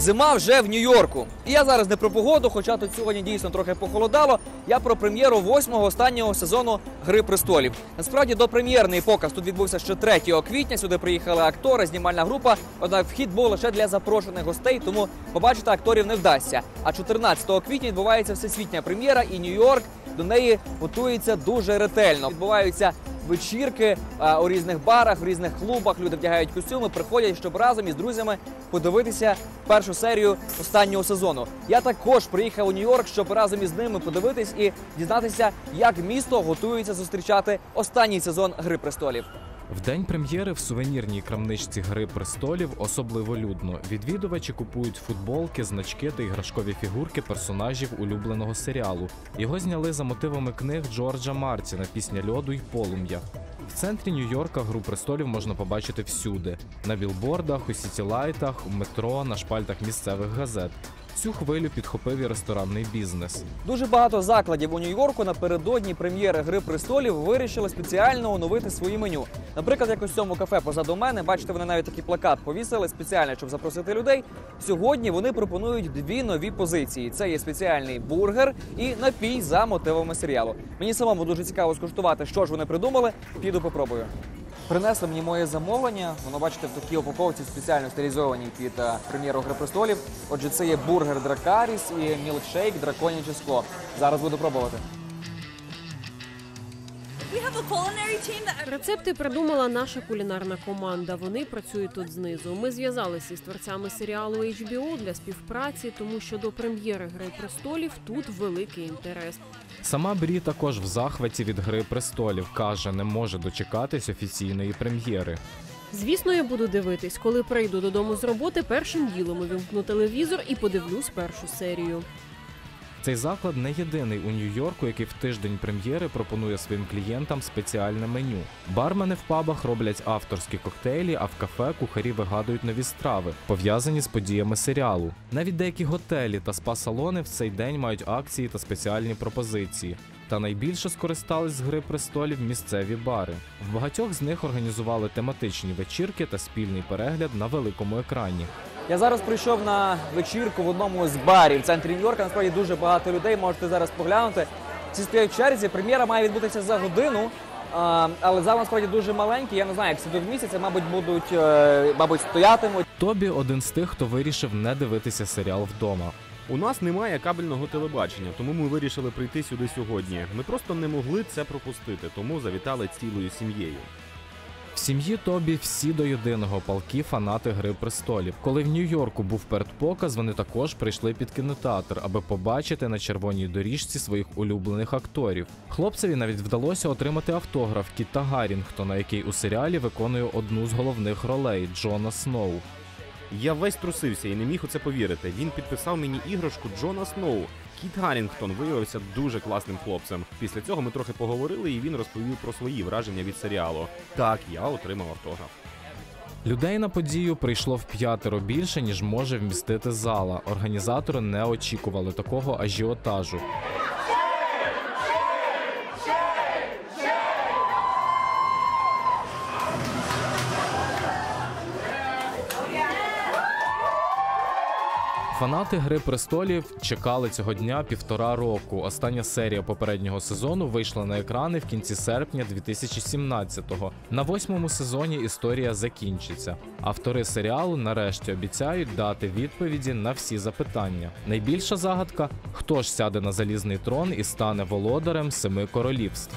Зима вже в Нью-Йорку. І я зараз не про погоду, хоча тут сьогодні дійсно трохи похолодало. Я про прем'єру восьмого останнього сезону Гри престолів. Насправді допрем'єрний показ тут відбувся ще 3 квітня. Сюди приїхали актори, знімальна група. Однак вхід був лише для запрошених гостей, тому побачити акторів не вдасться. А 14 квітня відбувається всесвітня прем'єра, і Нью-Йорк до неї готується дуже ретельно. Відбуваються вечірки у різних барах, в різних клубах. Люди вдягають костюми, приходять, щоб разом із друзями подивитися першу серію останнього сезону. Я також приїхав у Нью-Йорк, щоб разом із ними подивитись і дізнатися, як місто готується зустрічати останній сезон Гри престолів. В день прем'єри в сувенірній крамничці Гри престолів особливо людно. Відвідувачі купують футболки, значки та іграшкові фігурки персонажів улюбленого серіалу. Його зняли за мотивами книг Джорджа Мартіна Пісня льоду й полум'я. В центрі Нью-Йорка гру престолів можна побачити всюди: на білбордах, у сітілайтах, у метро, на шпальтах місцевих газет. Цю хвилю підхопив і ресторанний бізнес. Дуже багато закладів у Нью-Йорку напередодні прем'єри Гри престолів вирішили спеціально оновити свої меню. Наприклад, як в цьому кафе позаду мене, бачите, вони навіть такий плакат повісили спеціально, щоб запросити людей. Сьогодні вони пропонують дві нові позиції: це є спеціальний бургер і напій за мотивами серіалу. Мені самому дуже цікаво скуштувати, що ж вони придумали. Піду попробую. Принесли мені моє замовлення. Воно бачите в такій упаковці спеціально стерилізованій під е, прем'єру Гри престолів. Отже, це є бургер Дракаріс і мілкшейк драконяче скло. Зараз буду пробувати. Рецепти придумала наша кулінарна команда. Вони працюють тут знизу. Ми зв'язалися із творцями серіалу HBO для співпраці, тому що до прем'єри Гри престолів тут великий інтерес. Сама Брі також в захваті від Гри престолів каже, не може дочекатись офіційної прем'єри. Звісно, я буду дивитись, коли прийду додому з роботи. Першим ділом увімкну телевізор і подивлюсь першу серію. Цей заклад не єдиний у Нью-Йорку, який в тиждень прем'єри пропонує своїм клієнтам спеціальне меню. Бармени в пабах роблять авторські коктейлі, а в кафе кухарі вигадують нові страви, пов'язані з подіями серіалу. Навіть деякі готелі та спа-салони в цей день мають акції та спеціальні пропозиції. Та найбільше скористались з гри престолів місцеві бари. В багатьох з них організували тематичні вечірки та спільний перегляд на великому екрані. Я зараз прийшов на вечірку в одному з барів в центрі Нью-Йорка. Насправді дуже багато людей. Можете зараз поглянути. Всі стоять в черзі. Прем'єра має відбутися за годину. А, але зал насправді дуже маленький. Я не знаю, як це до місяця, мабуть, будуть, е, мабуть, стоятимуть. Тобі один з тих, хто вирішив не дивитися серіал вдома. У нас немає кабельного телебачення, тому ми вирішили прийти сюди сьогодні. Ми просто не могли це пропустити, тому завітали цілою сім'єю. Сім'ї Тобі всі до єдиного палки фанати Гри престолів. Коли в Нью-Йорку був передпоказ, вони також прийшли під кінотеатр, аби побачити на червоній доріжці своїх улюблених акторів. Хлопцеві навіть вдалося отримати автограф Кіта Гаррінгтона, який у серіалі виконує одну з головних ролей Джона Сноу. Я весь трусився і не міг у це повірити. Він підписав мені іграшку Джона Сноу. Кіт Гаррінгтон виявився дуже класним хлопцем. Після цього ми трохи поговорили, і він розповів про свої враження від серіалу. Так, я отримав автограф. Людей на подію прийшло в п'ятеро більше, ніж може вмістити зала. Організатори не очікували такого ажіотажу. Фанати Гри престолів чекали цього дня півтора року. Остання серія попереднього сезону вийшла на екрани в кінці серпня 2017-го. На восьмому сезоні історія закінчиться. Автори серіалу нарешті обіцяють дати відповіді на всі запитання. Найбільша загадка хто ж сяде на залізний трон і стане володарем семи королівств.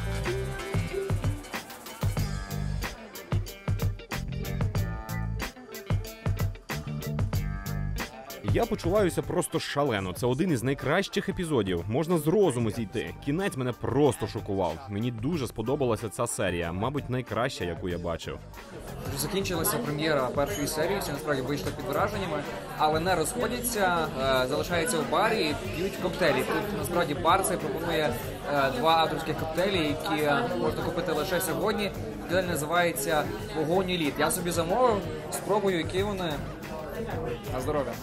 Я почуваюся просто шалено. Це один із найкращих епізодів. Можна з розуму зійти. Кінець мене просто шокував. Мені дуже сподобалася ця серія, мабуть, найкраща, яку я бачив. Закінчилася прем'єра першої серії. Всі насправді вийшли під враженнями, але не розходяться, е, залишаються в барі п'ють коктейлі. Тут насправді бар цей пропонує е, два авторських коктейлі, які можна купити лише сьогодні. Коктейль називається Вогонь і лід. Я собі замовив, спробую, які вони. На здоров'я.